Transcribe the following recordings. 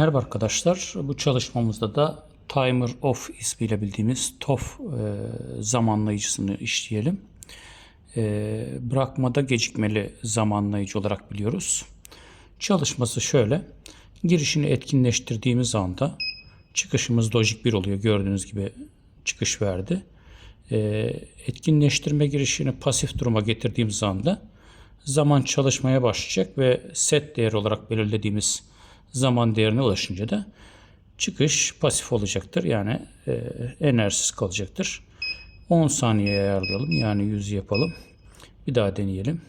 Merhaba arkadaşlar. Bu çalışmamızda da Timer Off ismiyle bildiğimiz TOF e, zamanlayıcısını işleyelim. E, bırakmada gecikmeli zamanlayıcı olarak biliyoruz. Çalışması şöyle. Girişini etkinleştirdiğimiz anda çıkışımız lojik 1 oluyor. Gördüğünüz gibi çıkış verdi. E, etkinleştirme girişini pasif duruma getirdiğimiz anda zaman çalışmaya başlayacak ve set değeri olarak belirlediğimiz zaman değerine ulaşınca da çıkış pasif olacaktır. Yani e, enerjisiz kalacaktır. 10 saniye ayarlayalım. Yani 100 yapalım. Bir daha deneyelim.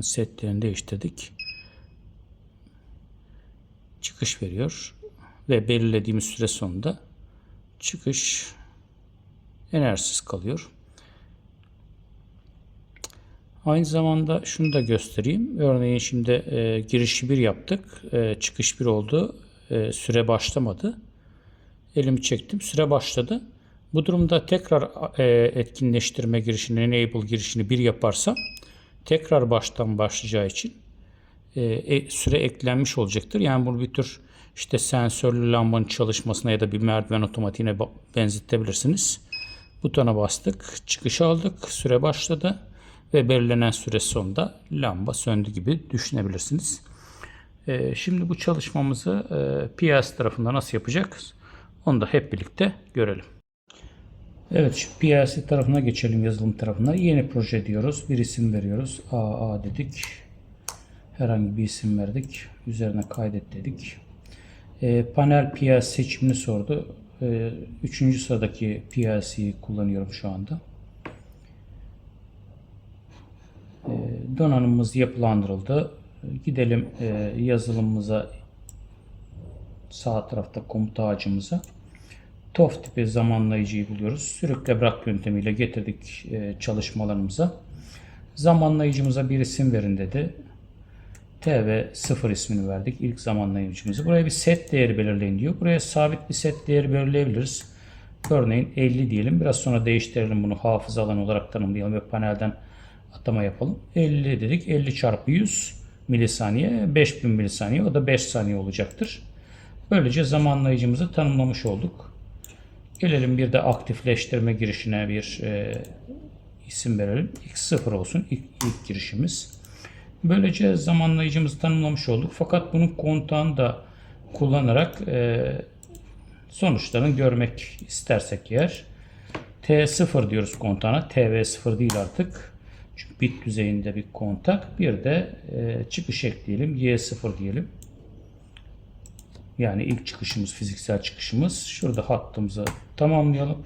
Set değerini değiştirdik. Çıkış veriyor. Ve belirlediğimiz süre sonunda çıkış enerjisiz kalıyor. Aynı zamanda şunu da göstereyim. Örneğin şimdi e, girişi bir yaptık. E, çıkış bir oldu. E, süre başlamadı. Elimi çektim. Süre başladı. Bu durumda tekrar e, etkinleştirme girişini, enable girişini bir yaparsam tekrar baştan başlayacağı için e, e, süre eklenmiş olacaktır. Yani bunu bir tür işte sensörlü lambanın çalışmasına ya da bir merdiven otomatiğine benzetebilirsiniz. Butona bastık. Çıkış aldık. Süre başladı ve belirlenen süre sonunda lamba söndü gibi düşünebilirsiniz. Ee, şimdi bu çalışmamızı e, tarafında nasıl yapacağız? Onu da hep birlikte görelim. Evet PLC tarafına geçelim yazılım tarafına. Yeni proje diyoruz. Bir isim veriyoruz. AA dedik. Herhangi bir isim verdik. Üzerine kaydet dedik. E, panel PLC seçimini sordu. E, üçüncü sıradaki PLC'yi kullanıyorum şu anda. Donanımımız yapılandırıldı. Gidelim e, yazılımımıza sağ tarafta komut ağacımıza. TOF tipi zamanlayıcıyı buluyoruz. Sürükle bırak yöntemiyle getirdik e, çalışmalarımıza. Zamanlayıcımıza bir isim verin dedi. TV0 ismini verdik. ilk zamanlayıcımızı. Buraya bir set değeri belirleyin diyor. Buraya sabit bir set değeri belirleyebiliriz. Örneğin 50 diyelim. Biraz sonra değiştirelim bunu hafıza alanı olarak tanımlayalım ve panelden atama yapalım. 50 dedik. 50 çarpı 100 milisaniye 5000 milisaniye o da 5 saniye olacaktır. Böylece zamanlayıcımızı tanımlamış olduk. Gelelim bir de aktifleştirme girişine bir e, isim verelim. X0 olsun ilk, ilk girişimiz. Böylece zamanlayıcımızı tanımlamış olduk. Fakat bunun kontağını da kullanarak e, sonuçlarını görmek istersek eğer T0 diyoruz kontağına. TV0 değil artık. Çünkü bit düzeyinde bir kontak. Bir de e, çıkış ekleyelim. Y0 diyelim. Yani ilk çıkışımız, fiziksel çıkışımız. Şurada hattımızı tamamlayalım.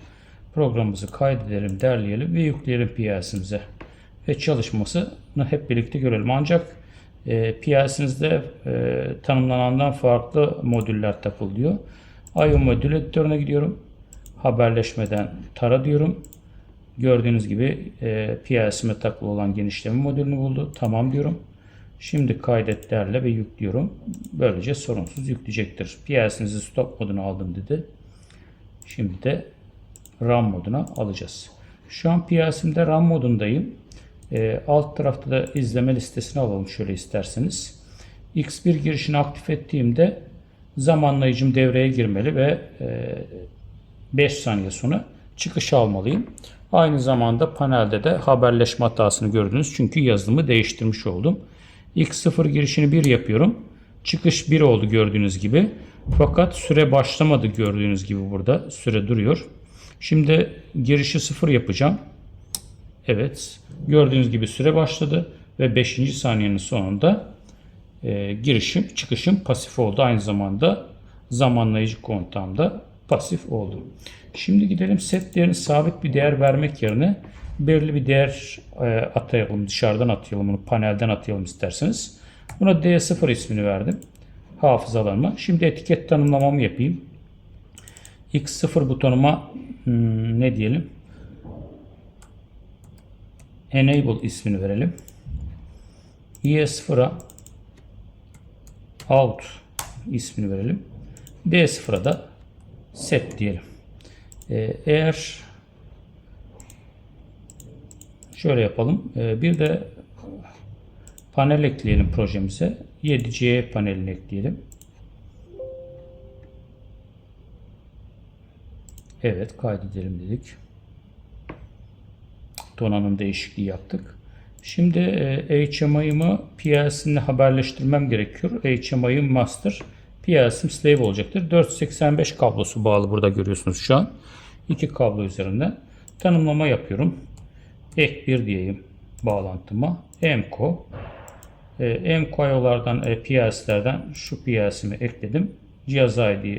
Programımızı kaydedelim, derleyelim ve yükleyelim PLC'mize. Ve çalışmasını hep birlikte görelim. Ancak e, PLC'nizde e, tanımlanandan farklı modüller takılıyor. IO modül editörüne gidiyorum. Haberleşmeden tara diyorum. Gördüğünüz gibi e, PLC'me takılı olan genişleme modülünü buldu. Tamam diyorum. Şimdi kaydet derle ve yüklüyorum. Böylece sorunsuz yükleyecektir. PLC'nizi stop moduna aldım dedi. Şimdi de RAM moduna alacağız. Şu an PLC'mde RAM modundayım. E, alt tarafta da izleme listesini alalım şöyle isterseniz. X1 girişini aktif ettiğimde zamanlayıcım devreye girmeli ve e, 5 saniye sonra çıkış almalıyım. Aynı zamanda panelde de haberleşme hatasını gördünüz. Çünkü yazılımı değiştirmiş oldum. X0 girişini 1 yapıyorum. Çıkış 1 oldu gördüğünüz gibi. Fakat süre başlamadı gördüğünüz gibi burada. Süre duruyor. Şimdi girişi 0 yapacağım. Evet. Gördüğünüz gibi süre başladı. Ve 5. saniyenin sonunda e, girişim, çıkışım pasif oldu. Aynı zamanda zamanlayıcı kontağımda pasif oldu. Şimdi gidelim set değerini sabit bir değer vermek yerine belirli bir değer e, atayalım. Dışarıdan atayalım bunu. Panelden atayalım isterseniz. Buna D0 ismini verdim. Hafızalarıma. Şimdi etiket tanımlamamı yapayım. X0 butonuma hmm, ne diyelim? Enable ismini verelim. Y0'a out ismini verelim. D0'a da set diyelim. Ee, eğer şöyle yapalım. Ee, bir de panel ekleyelim projemize. 7C panelini ekleyelim. Evet kaydedelim dedik. Donanım değişikliği yaptık. Şimdi e, HMI'ımı PLC'mle haberleştirmem gerekiyor. HMI'ım master, PLC'm slave olacaktır. 485 kablosu bağlı burada görüyorsunuz şu an. İki kablo üzerinden tanımlama yapıyorum. Ek 1 diyeyim bağlantıma. MCO. E, MCO'lardan, e, PLC'lerden şu PLC'mi ekledim. Cihaz ID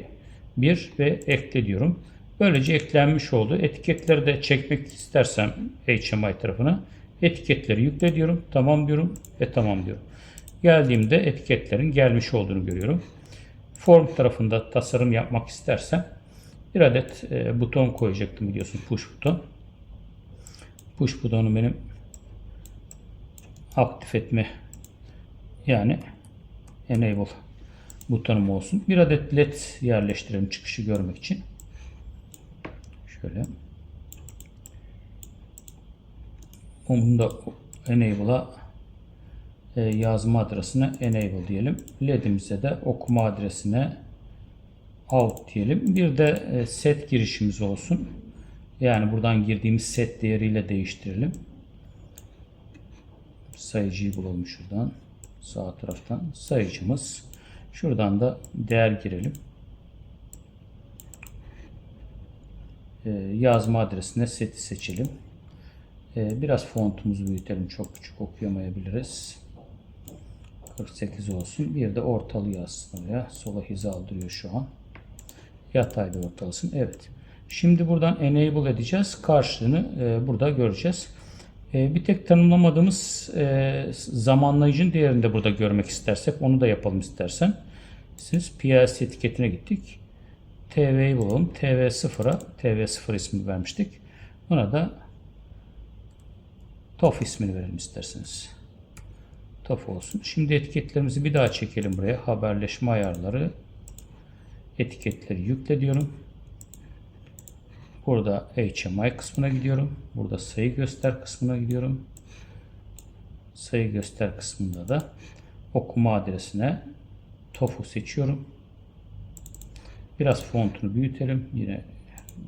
1 ve ekle diyorum. Böylece eklenmiş oldu. Etiketleri de çekmek istersem HMI tarafına etiketleri yükle diyorum. Tamam diyorum ve tamam diyorum. Geldiğimde etiketlerin gelmiş olduğunu görüyorum. Form tarafında tasarım yapmak istersem bir adet e, buton koyacaktım biliyorsun push buton. Push butonu benim aktif etme yani enable butonum olsun. Bir adet led yerleştirelim çıkışı görmek için. Şöyle. Bunu da enable'a yazma adresine enable diyelim. LED'imize de okuma adresine out diyelim. Bir de e, set girişimiz olsun. Yani buradan girdiğimiz set değeriyle değiştirelim. Sayıcıyı bulalım şuradan. Sağ taraftan sayıcımız. Şuradan da değer girelim. Ee, yazma adresine seti seçelim. Biraz fontumuzu büyütelim. Çok küçük okuyamayabiliriz. 48 olsun. Bir de ortalı yazsın oraya. Sola hizalı duruyor şu an. Yatayda ortalasın. Evet. Şimdi buradan enable edeceğiz. Karşılığını e, burada göreceğiz. E, bir tek tanımlamadığımız e, zamanlayıcının değerini de burada görmek istersek onu da yapalım istersen. Siz PLC etiketine gittik. TV'yi bulalım. TV0'a TV0 ismini vermiştik. Buna da TOF ismini verelim isterseniz. TOF olsun. Şimdi etiketlerimizi bir daha çekelim buraya. Haberleşme ayarları. Etiketleri yükle diyorum. Burada HMI kısmına gidiyorum. Burada sayı göster kısmına gidiyorum. Sayı göster kısmında da okuma adresine TOF'u seçiyorum. Biraz fontunu büyütelim. Yine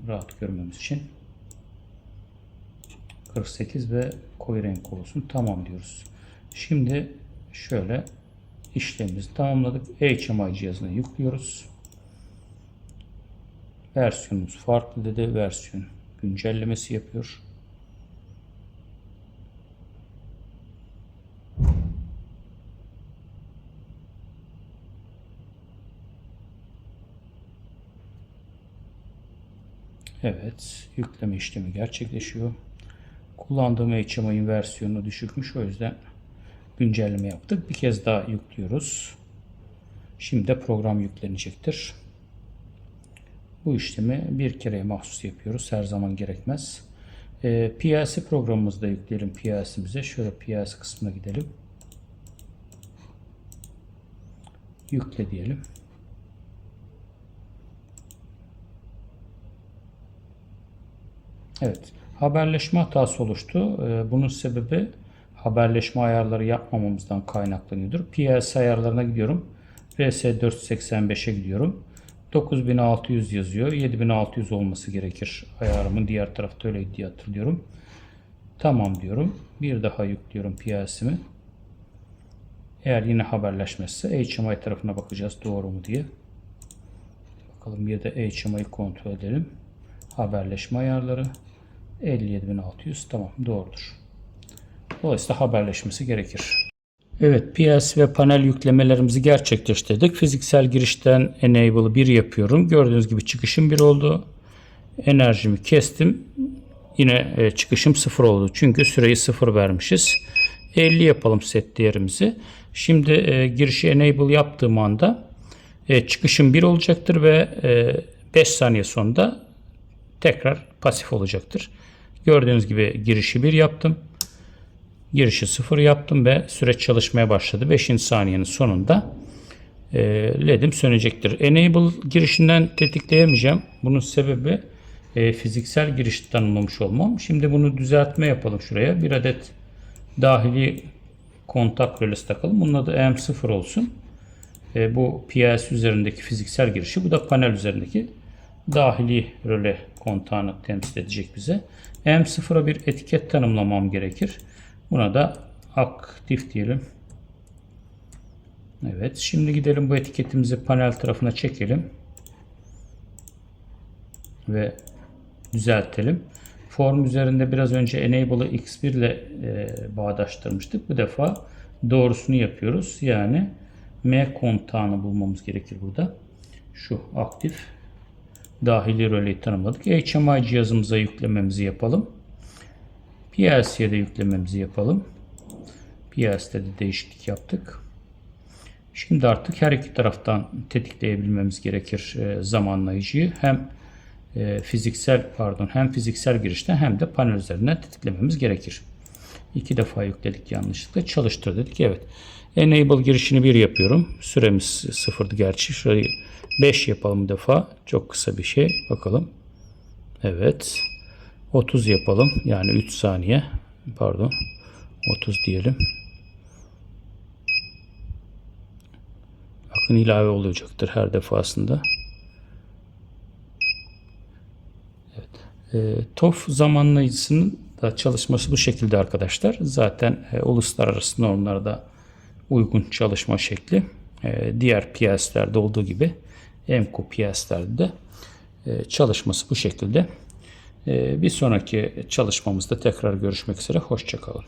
rahat görmemiz için. 48 ve koyu renk olsun. Tamam diyoruz. Şimdi şöyle işlemimizi tamamladık. HMI cihazına yüklüyoruz. Versiyonumuz farklı dedi. Versiyon güncellemesi yapıyor. Evet, yükleme işlemi gerçekleşiyor. Kullandığım HMI'nin versiyonu düşükmüş. O yüzden güncelleme yaptık. Bir kez daha yüklüyoruz. Şimdi de program yüklenecektir. Bu işlemi bir kere mahsus yapıyoruz. Her zaman gerekmez. E, PLC programımızı da yükleyelim PLC'mize. Şöyle PLC kısmına gidelim. Yükle diyelim. Evet. Haberleşme hatası oluştu. Ee, Bunun sebebi haberleşme ayarları yapmamamızdan kaynaklanıyordur. PLC ayarlarına gidiyorum. RS485'e gidiyorum. 9600 yazıyor. 7600 olması gerekir. Ayarımın diğer tarafta öyleydi diye hatırlıyorum. Tamam diyorum. Bir daha yüklüyorum PLC'mi. Eğer yine haberleşmezse HMI tarafına bakacağız doğru mu diye. Bakalım bir de HMI'yi kontrol edelim. Haberleşme ayarları 57600 tamam doğrudur. Dolayısıyla haberleşmesi gerekir. Evet PLC ve panel yüklemelerimizi gerçekleştirdik. Fiziksel girişten enable 1 yapıyorum. Gördüğünüz gibi çıkışım 1 oldu. Enerjimi kestim. Yine e, çıkışım 0 oldu. Çünkü süreyi 0 vermişiz. 50 yapalım set değerimizi. Şimdi e, girişi enable yaptığım anda e, çıkışım 1 olacaktır ve e, 5 saniye sonunda tekrar pasif olacaktır. Gördüğünüz gibi girişi 1 yaptım. Girişi 0 yaptım ve süreç çalışmaya başladı. 5. saniyenin sonunda e, LED'im sönecektir. Enable girişinden tetikleyemeyeceğim. Bunun sebebi e, fiziksel giriş tanımlamış olmam. Şimdi bunu düzeltme yapalım şuraya. Bir adet dahili kontak rölesi takalım. Bunun adı M0 olsun. E, bu PLC üzerindeki fiziksel girişi. Bu da panel üzerindeki dahili röle kontağını temsil edecek bize. M0'a bir etiket tanımlamam gerekir. Buna da aktif diyelim. Evet. Şimdi gidelim bu etiketimizi panel tarafına çekelim. Ve düzeltelim. Form üzerinde biraz önce enable'ı x1 ile e, bağdaştırmıştık. Bu defa doğrusunu yapıyoruz. Yani M kontağını bulmamız gerekir burada. Şu aktif dahili röleyi tanımladık. HMI cihazımıza yüklememizi yapalım. PLC'ye de yüklememizi yapalım. PLC'de de değişiklik yaptık. Şimdi artık her iki taraftan tetikleyebilmemiz gerekir e, zamanlayıcıyı. Hem e, fiziksel pardon hem fiziksel girişten hem de panel üzerinden tetiklememiz gerekir. İki defa yükledik yanlışlıkla. Çalıştır dedik. Evet. Enable girişini bir yapıyorum. Süremiz sıfırdı gerçi. Şurayı 5 yapalım defa. Çok kısa bir şey. Bakalım. Evet. 30 yapalım. Yani 3 saniye. Pardon. 30 diyelim. Bakın ilave olacaktır her defasında. E, TOF zamanlayıcısının da çalışması bu şekilde arkadaşlar. Zaten e, uluslararası normlarda uygun çalışma şekli. E, diğer PLC'lerde olduğu gibi EMCO PLC'lerde de e, çalışması bu şekilde. E, bir sonraki çalışmamızda tekrar görüşmek üzere. Hoşçakalın.